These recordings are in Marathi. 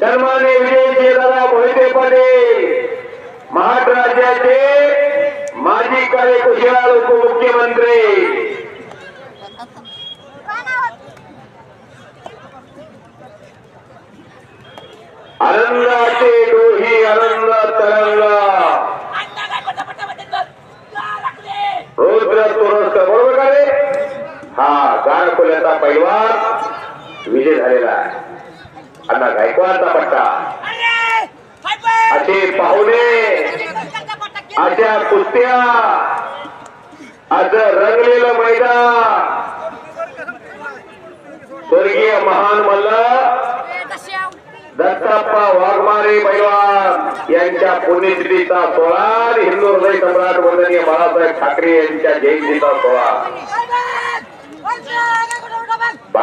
सन्मान्य विजयजी दादा मोहिते पटेल महाराष्ट्र राज्याचे माजी कार्यकुशल उपमुख्यमंत्री. आनंदाचे डोही आनंद तरंगा. रुद्र तुरस्त बरोबर का रे? हा गारकुल्याचा पैलवान विजय झालेला आहे. अण्णा गायकवाडचा पट्टा. असे पाहुणे अशा कुस्त्या. आज रंगलेलं मैदान. स्वर्गीय महान मल्ल दत्ताप्पा वाघमारे पैलवान यांच्या पुण्यतिथीचा सोहळा हिंदू हृदय सम्राट वंदनीय बाळासाहेब ठाकरे यांच्या जयंतीचा सोहळा.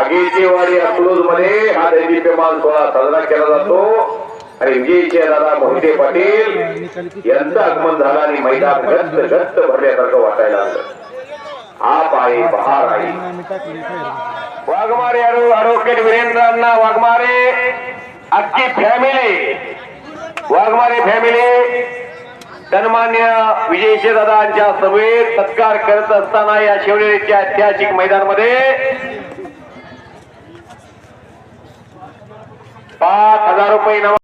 वाडी अकलूजमध्ये हा दैदिप्यमान सोहळा साजरा केला जातो. आणि विजयचे दादा मोहिते पाटील यांचं आगमन झालं आणि मैदान गस्त गस्त भरल्यासारखं वाटायला लागलं. हा पाय बहार आहे वाघमारे ॲडव्होकेट वीरेंद्र अण्णा वाघमारे. अख्खी फॅमिली वाघमारे फॅमिली सन्मान्य विजय दादांच्या सभेत सत्कार करत असताना या शिवनेरीच्या ऐतिहासिक मैदानामध्ये पाच हजार रुपये नवा